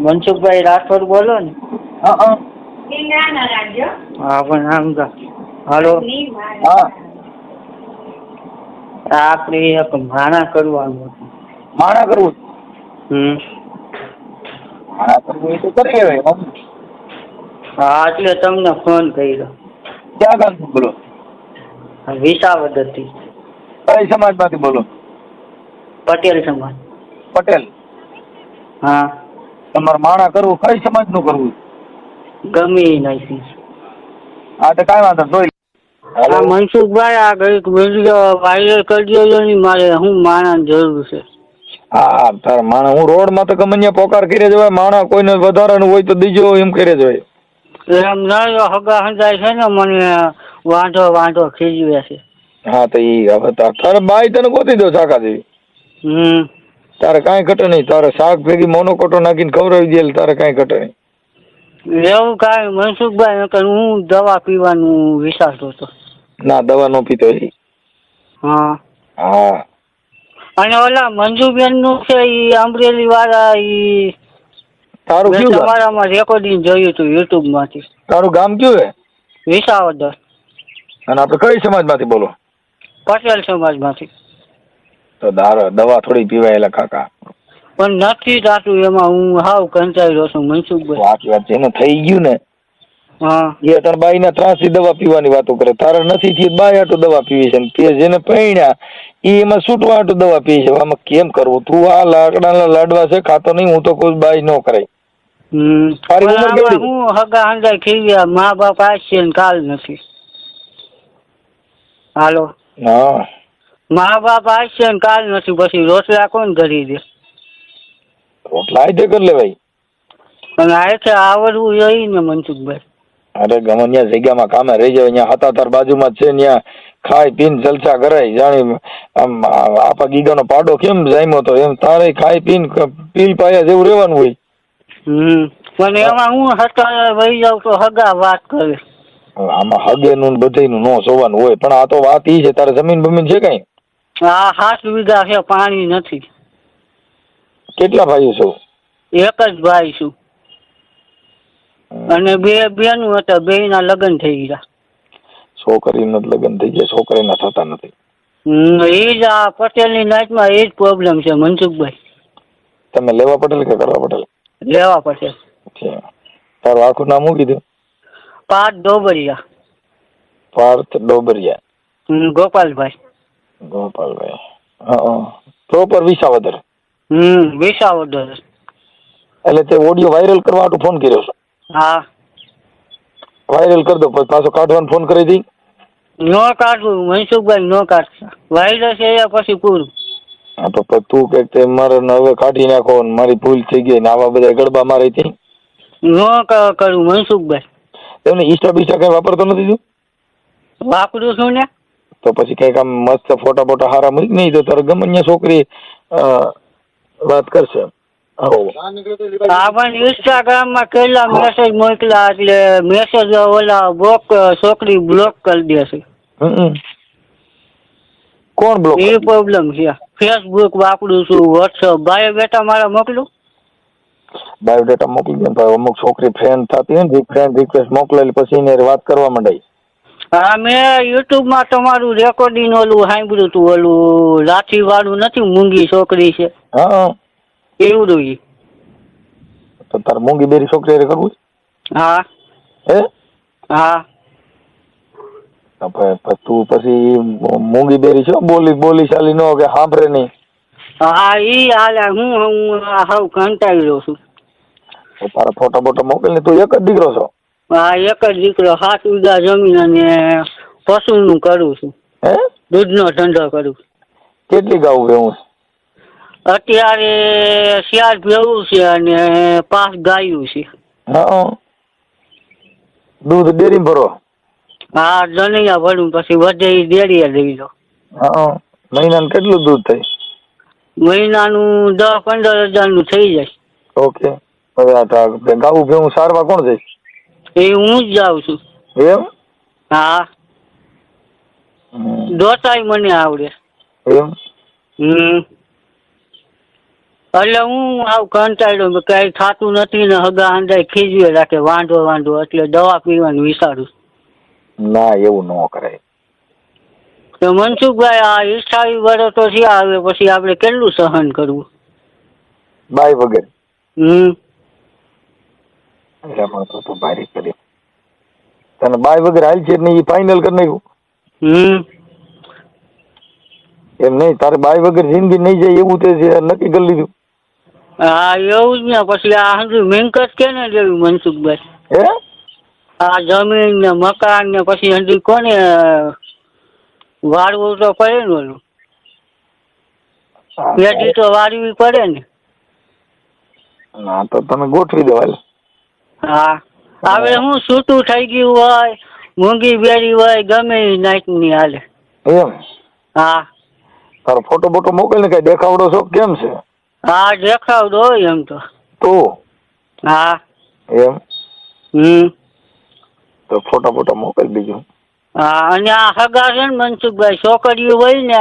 મનસુખભાઈ રાઠોડ બોલો ને. હા હા. હા પણ આમ તો. હાલો. હા. આપણે એક ભાણા કરવાનું હતું. માણા કરવું? હમ. માણા કરવું એ તો કરી લેવાય હા એટલે તમને ફોન કર્યો. ક્યાં ગામ બોલો? વિસાવદરથી. કઈ સમાજમાંથી બોલો? પટેલ સમાજ. પટેલ. હા. તમારે માણા કરવું કઈ સમાજનું કરવું? ગમે નહીં હા તો કાંઈ વાંધો જોઈ મનસુખભાઈ આ કંઈક વીડિયો વાયરલ કરી દેજો ને મારે હું માણા જરૂર છે. હા તાર માણા હું રોડમાં તો ગમે પોકાર કરી જવાય માણા કોઈને વધારાનું હોય તો દીજો એમ કરી જવાય એમ ના હગા હંજાય છે ને મને વાંધો વાંધો ખીજવે છે હા તો એ હવે તાર બાઈ તને ગોતી દો શાકા જેવી. હમ. તારે કાંઈ ઘટે નહીં. તારે શાક ભેગી મોનોકોટો નાખીને ખવડાવી દે તારે કાંઈ ઘટે નહીં. એવું કાંઈ મનસુખભાઈ નકર હું દવા પીવાનું વિચારતો હતો. ના દવા નો પીતો હા. હા. અને ઓલા મંજુબેનનું છે ઈ અમરેલી વાળા ઈ તારું કયું તમારામાં રેકોર્ડિંગ જોયું હતું યુટ્યુબમાંથી તારું ગામ કયું હે? વિસાવદર. અને આપણે કઈ સમાજમાંથી બોલો? પટેલ સમાજમાંથી. તો દારો દવા થોડી પીવાય એટલે કાકા. પણ નથી થતું એમાં હું હાવ કંટાળ્યો છું મનસુખભાઈ. સાચી વાત છે એને થઈ ગયું ને? હા. એ તાર બાઈ ના ત્રાસથી દવા પીવાની વાતો કરે. તારે નથી થી બાઈ હાટુ દવા પીવી છે તે જેને પૈણ્યા એ એમાં છૂટવા હાટુ દવા પી છે. આમાં કેમ કરવું? તું આ લાકડાના લાડવા છે ખાતો નહીં હું તો કોઈ બાઈ ન કરાય. હું હગા હંધાઈ ખીવ્યા મા બાપ છે કાલ નથી. હાલો. હા. મા બાપ આવશે ને કાલ નથી પછી રોટલા કોણ કરી દે. રોટલા આઈ કરી લેવાય. અને આ છે આવડવું જોઈએ ને મનસુખભાઈ. અરે ગમે ત્યાં જગ્યામાં કામે રહી જાય ત્યાં હતા તાર બાજુમાં જ છે ત્યાં ખાય પીને જલસા કરાય. જાણી આમ આપા ગીગાનો પાડો કેમ જામ્યો તો? એમ તારે ખાઈ પીને પીલ પાયા જેવું રહેવાનું હોય. હમ. પણ એમાં હું હતા વહી જાઉં તો હગા વાત કરે. આમાં હગેનું ને બધાયનું નો જોવાનું હોય. પણ આ તો વાત ઈ છે તારે જમીન બમીન છે કઈ? આ સાત વીઘા છે પાણી નથી. કેટલા ભાઈઓ છો? એક જ ભાઈ છું. અને બે બેનું હતા બે ના લગ્ન થઈ ગયા. છોકરીના લગ્ન થઈ ગયા છોકરીના થતા નથી. એ જ આ પટેલની નાચમાં એ જ પ્રોબ્લેમ છે મનસુખભાઈ. તમે લેવા પટેલ કે કરવા પટેલ? લેવા પટેલ. તારું આખું નામ શું કીધું? પાર્થ ડોબરિયા. પાર્થ ડોબરિયા. ગોપાલભાઈ. ગોપાલભાઈ હા પ્રોપર વિસાવદર. હમ વિસાવદર. એટલે તે ઓડિયો વાયરલ કરવા હાટુ ફોન કર્યો છે. હા. વાયરલ કરી દો પછી પાછો કાઢવાનો ફોન કરી દઈ. નો કાઢું મનસુખભાઈ નો કાઢતા. છે એ પછી પૂરું? હા તો પછી તું કે તે મારે હવે કાઢી નાખો ને મારી ભૂલ થઈ ગઈ ને આવા બધા ગડબા મારી હતી નો કરું મનસુખભાઈ. તમને ઈસ્ટા બીસ્ટા કઈ વાપરતો નથી તું? વાપરું છું ને. તો પછી કંઈક આમ મસ્ત ફોટા બોટા હારા મૂક નહીં તો તારે ગમે ત્યાં છોકરી અ, વાત કરશે. આવો આ પણ ઇન્સ્ટાગ્રામમાં કેટલા મેસેજ મોકલ્યા એટલે મેસેજ ઓલા બ્લોક છોકરી બ્લોક કરી દે છે. હમ. કોણ બ્લોક એ પ્રોબ્લેમ છે. ફેસબુક વાપરું છું વોટ્સઅપ બાયો બેટા મારા મોકલું? બાયોડેટા મોકલી દે ને ભાઈ અમુક છોકરી ફ્રેન્ડ થતી હોય ને ફ્રેન્ડ રિક્વેસ્ટ મોકલેલી પછી એને વાત કરવા માંડાય હા મેં યુટ્યુબમાં તમારું રેકોર્ડિંગ ઓલું સાંભળ્યું હતું ઓલું લાઠી વાળું નથી મૂંગી છોકરી છે. હા. એવું ઈ તો તારે મૂંગી બેરી છોકરી હારે કરવું હા. હે? હા. તો પ- પ- તું પછી મૂંગી બેરી છો બોલી બોલી ચાલી નો કે સાંભળે નહીં. હા ઈ હાલે હું હું હાવ રહ્યો છું. તો તારા ફોટા બોટા મોકલ ને તું એક જ દીકરો છો? હા એક જ દીકરો સાત વીઘા જમીન અને પશુનું કરું છું. હે? દૂધનો ધંધો કરું. કેટલી ગાઉ ભેવું અત્યારે શિયાળ ભેવું છે અને પાંચ ગાયું છે. હા. દૂધ ડેરી ભરો? હા જનૈયા ભરું પછી વધે એ ડેરીએ લઈ લો. હા. મહિનાનું કેટલું દૂધ થાય? મહિનાનું દસ પંદર હજારનું થઈ જાય. ઓકે. હવે આ ગાવું ભેવું સારવા કોણ જાય એ હું જ જાઉં છું. એમ હા. હમ. મને આવડે. એમ હમ. એટલે હું આવું કંટાળ્યો કઈ થતું નથી ને હગા અંદાય ખીજવે રાખે વાંધો વાંધો એટલે દવા પીવાનું વિચારું. ના એવું ન કરાય. તો મનસુખભાઈ આ ઈચ્છાવી વર્ષ તો થયા આવે પછી આપણે કેટલું સહન કરવું? બાય વગર. હમ. તો તને બાય વગર હાલ છે નહીં ફાઇનલ કરી નાખ્યું. હમ. એમ નહીં તારે બાય વગર જિંદગી નહીં જાય એવું તે છે નક્કી કરી લીધું. હા એવું જ ને પછી આ હજુ મિલકત કે ને લેવી મનસુખભાઈ. હે? આ જમીન ને મકાન ને પછી હજી કોને વાળવું તો પડે ને ઓલું. પેઢી તો વાળવી પડે ને. ના તો તમે ગોઠવી દો હાલ. હા. હવે હું સૂતું થઈ ગયું હોય મૂંગી બેરી હોય ગમે એ નાઈટની હાલે. એમ? હા. તારો ફોટો બોટો મોકલ ને કઈ દેખાવડો છો કેમ છે? હા દેખાવડો હોય એમ તો. તો? હા. એમ? હમ. તો ફોટો બોટો મોકલ બીજું. હા અને આ હગા છે ને મનસુખભાઈ છોકરીઓ હોય ને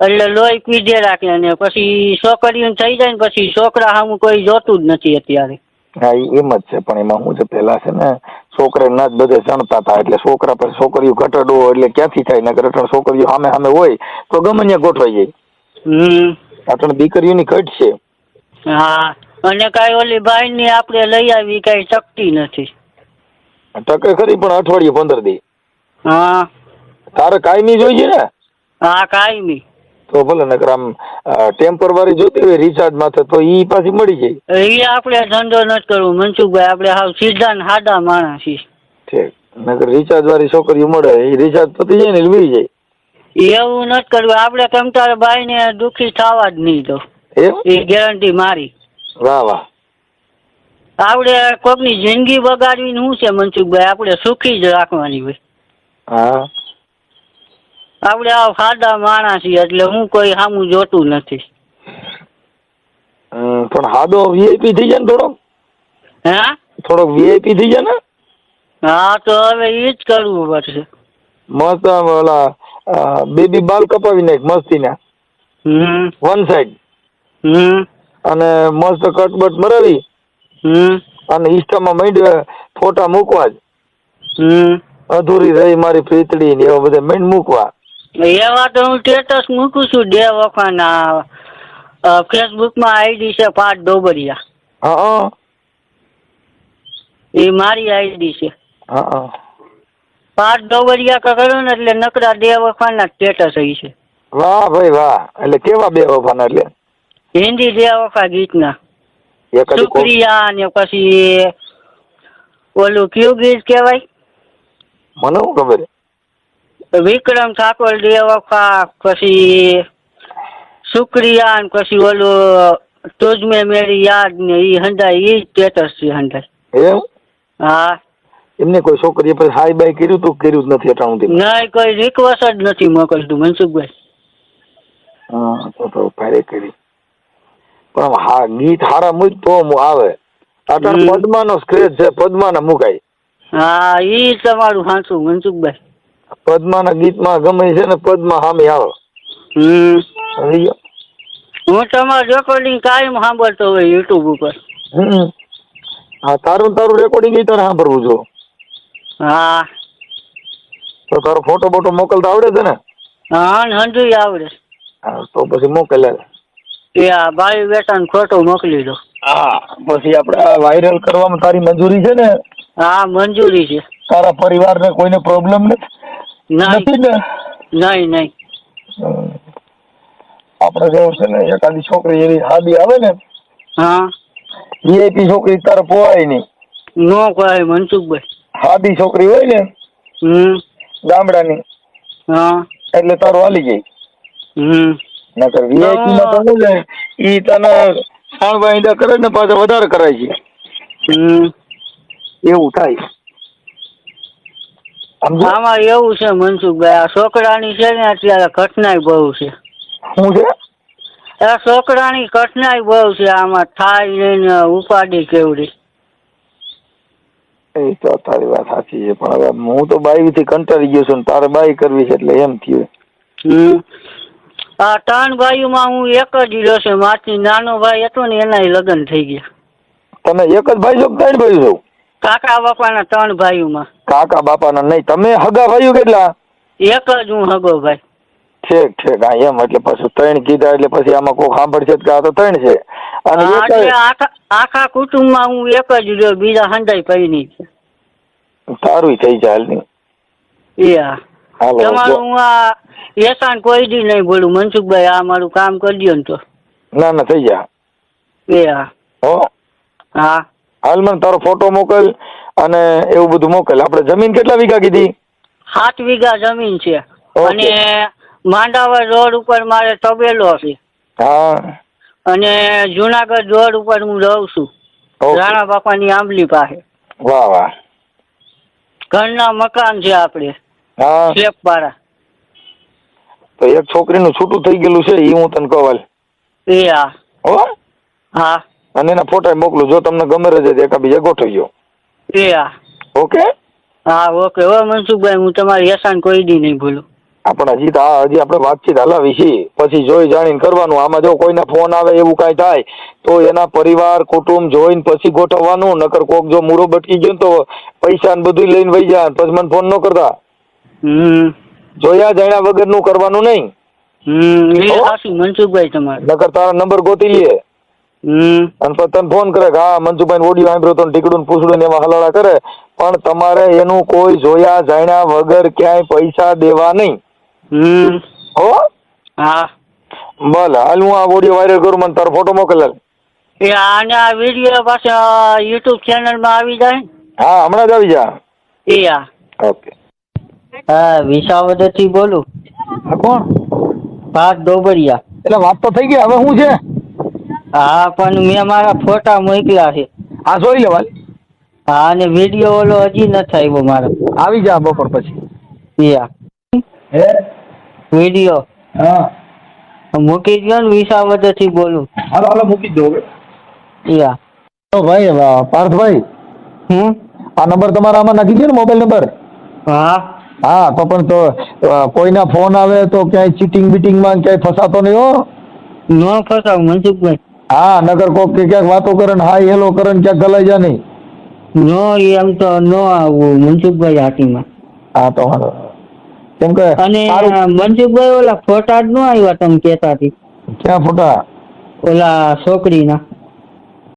એટલે લોહી પીધે રાખે ને પછી છોકરીઓ થઈ જાય ને પછી છોકરા સામું કોઈ જોતું જ નથી અત્યારે. હા એમ જ છે પણ એમાં શું છે પેલા છે ને છોકરા ના જ બધે જણતા હતા એટલે છોકરા પર છોકરીઓ ઘટડો એટલે ક્યાંથી થાય નગર અટણ છોકરીઓ સામે સામે હોય તો ગમે ત્યાં ગોઠવાઈ જાય. અટણ દીકરીઓની ઘટ છે. હા અને કાંઈ ઓલી બાઈની આપણે લઈ આવી કાંઈ શક્તિ નથી. ટકે ખરી પણ અઠવાડિયે પંદર દી. હા. તારે કાયમી જોઈએ ને? હા કાંઈ તો ભલે નકર આમ ટેમ્પરવારી જોતી હોય રિચાર્જ માથે તો ઈ પાછી મળી જાય. એ આપણે ધંધો નથી કરવો. મનસુખભાઈ આપણે હાવ સીધા ને સાદા માણસ છીએ. ઠીક. નકર રિચાર્જ વાળી છોકરીઓ મળે એ રિચાર્જ પતી જાય ને મળી જાય. એવું નથી કરવું. આપણે કમતાર ભાઈ ને દુઃખી થવા જ નહીં તો એ ગેરંટી મારી. વાહ વાહ. આપણે કોકની જિંદગી બગાડવી શું છે મનસુખભાઈ? આપણે સુખી જ રાખવાની હોય. હા. આપણે આ સાદા માણસ છીએ એટલે હું કોઈ સામું જોતું નથી. પણ હાદો વીઆઈપી થઈ જાય ને થોડોક હે થોડોક વીઆઈપી થઈ જાય ને? હા તો હવે એ જ કરવું પડશે. મસ્ત ઓલા બેબી બાલ કપાવી નાખ મસ્તીના. હમ. વન સાઈડ હમ. અને મસ્ત કટબટ મરાવી. હમ. અને ઇન્સ્ટામાં માંડ ફોટા મૂકવા જ. અધૂરી રહી મારી પ્રીતડી ને એવા બધા માંડ મૂકવા. એવા તો હું સ્ટેટસ મૂકું છું બે વખાના. ફેસબુકમાં આઈડી છે પાટ ડોબરિયા. હા એ મારી આઈડી છે. હા પાઠ ડોબરિયા કા કરો ને એટલે નકરા બે વખાના સ્ટેટસ અહીં છે. વાહ ભાઈ વાહ. એટલે કેવા બે વફાના એટલે? હિન્દી બે વખા ગીતના. શુક્રિયા ને પછી ઓલું કયું ગીત કહેવાય? મને શું ખબર? વિક્રમ ઠાકોર બે પછી શુક્રિયા ને પછી ઓલું તુજમે મેરી યાદ ને ઈ હંડાય ઈ સ્ટેટસ છે હંડાય એમ હા. એમને કોઈ છોકરી પછી હાઈ બાય કર્યું તું કર્યું જ નથી અટાણું થી ના કોઈ રિક્વેસ્ટ જ નથી મોકલતું મનસુખભાઈ. હા તો તો ભારે કરી. પણ હા ગીત હારા મૂક તો મુ- આવે. અટાણ. પદ્માનો સ્ક્રેચ છે પદ્માના મુકાય. હા ઈ તમારું સાચું મનસુખભાઈ. પદ્માના ગીતમાં ગમે છે ને પદ્મા સામે આવે? હું તમારું રેકોર્ડિંગ કાયમ સાંભળતો હોય યુટ્યુબ ઉપર. હા તારું તારું રેકોર્ડિંગ તારે સાંભળવું જો. હા. તો તારો ફોટો બોટો મોકલતા આવડે છે ને? હા ને હંજુ આવડે. હા તો પછી મોકલે. એ આ ભાઈ બેટાને ખોટો મોકલી દો. હા પછી આપણે વાયરલ કરવામાં તારી મંજૂરી છે ને? હા મંજૂરી છે. તારા પરિવારને કોઈને પ્રોબ્લેમ નહીં નથી? ને નહીં નહીં આપણે જેવું છે ને એકાદી છોકરી એવી હાદી આવે ને હા. વીઆઈપી છોકરી તારે પોવાય નહીં. નો કહે મનસુખભાઈ હાદી છોકરી હોય ને હમ. ગામડાની હા. એટલે તારું હાલી જાય. હમ. નકર વીઆઈપી માં તો ને ઈ તને ઈંડા કરે ને પાછા વધારે કરાય છે. હમ. એવું થાય. આમાં એવું છે મનસુખભાઈ આ છોકરાની છે ને અત્યારે કઠણાઈ બહુ છે. શું છે? આ છોકરાની કઠણાઈ બહુ છે આમાં થાય ને ઉપાડી કેવડી. એ તો તારી વાત સાચી છે પણ હવે હું તો બાઈ થી કંટાળી ગયો છું તારે બાઈ કરવી છે એટલે એમ થયું. આ ત્રણ ભાઈઓમાં હું એક જ રહ્યો છે માથી નાનો ભાઈ હતો ને એના લગ્ન થઈ ગયા. તમે એક જ ભાઈ છો ત્રણ ભાઈ છો? કાકા બાપાના ત્રણ ભાઈઓમાં. કાકા બાપાના નહીં. તમે હગા ભાઈઓ કેટલા? એક જ હું હગો ભાઈ. ઠીક ઠીક. હા એમ એટલે પછી ત્રણ કીધા એટલે પછી આમાં કોઈ સાંભળશે કે આ તો ત્રણ છે. અને આખા કુટુંબમાં હું એક જ રહ્યો બીજા હંડાઈ પડી નહીં સારું થઈ જાય હાલ નહીં એ હા. હાલો તમારું હું આ એસાન કોઈ દી નહીં બોલું મનસુખભાઈ આ મારું કામ કરી દો ને તો. ના ના થઈ જા હા. હો. હા. હાલ મને તારો ફોટો મોકલ. અને એવું બધું મોકલ. આપણે જમીન કેટલા વીઘા કીધી? સાત વીઘા જમીન છે. અને માંડાવર રોડ ઉપર મારે તબેલો છે. હા. અને જુનાગઢ રોડ ઉપર હું રહું છું. રાણા બાપાની આંબલી પાસે. વાહ વાહ. ઘરના મકાન છે આપણે. હા. સ્લેબ વાળા. તો એક છોકરીનું છૂટું થઈ ગયેલું છે એ હું તને કહું એ હા. હો? હા. અને એના ફોટા મોકલું જો તમને ગમે તો એકા બીજા ગોઠવ્યો એ ઓકે હા ઓકે હો મનસુખભાઈ હું તમારી એસાન કોઈ દી નહીં ભૂલું. આપણે હજી તો હજી આપણે વાતચીત હલાવી છીએ. પછી જોઈ જાણીને કરવાનું. આમાં જો કોઈને ફોન આવે એવું કાંઈ થાય તો એના પરિવાર કુટુંબ જોઈને પછી ગોઠવવાનું. નકર કોક જો મૂરો બટકી ગયો તો પૈસા ને બધું લઈને વહી જાય. પછી મને ફોન ન કરતા. જોયા જાણ્યા વગરનું કરવાનું નહીં. હમ. એ? મનસુખભાઈ તમારે. નકર તારા નંબર ગોતી લે. હમ અને તને ફોન કરે કે હા મંજુભાઈ ઓડિયો સાંભળ્યો તો ટીકડું પૂછડું ને એમાં હલાડા કરે. પણ તમારે એનું કોઈ જોયા જાણ્યા વગર ક્યાંય પૈસા દેવા નહીં. હમ. હો? હા. ભલે હાલ હું આ ઓડિયો વાયરલ કરું મને તારો ફોટો મોકલે એ આને આ વીડિયો પાછા યુટ્યુબ ચેનલમાં આવી જાય હા હમણાં જ આવી જા. એ હા ઓકે હા વિસાવદરથી બોલું. કોણ? ભાત ડોબરિયા. એટલે વાત તો થઈ ગઈ હવે શું છે? હા પણ મેં મારા ફોટા મોકલ્યા છે. હા જોઈ લેવા હા અને વીડિયો ઓલો હજી નથી આવ્યો મારો. આવી જા બપોર પછી. યા. હે? વીડિયો. હા. મૂકી દો ને વિસાવદરથી બોલું. હાલો હાલો મૂકી દો યા. તો ભાઈ પાર્થભાઈ હમ? આ નંબર તમારા આમાં નાખી દો ને મોબાઈલ નંબર? હા. હા તો પણ તો કોઈના ફોન આવે તો ક્યાંય ચીટિંગ બીટિંગમાં ક્યાંય ફસાતો નહીં હો. ન ફસાવ મનસુખભાઈ. હા નગર કોક કે ક્યાંક વાતો કરે ને હાય હેલો કરે ને ક્યાંક ગલાઈ જા નહીં. નો એમ તો ન આવું મનસુખભાઈ હાટીમાં. હા તો વાંધો કેમ કે અને મનસુખભાઈ ઓલા ફોટા જ ન આવ્યા તમે કેતા હતી ક્યાં ફોટા? ઓલા છોકરીના.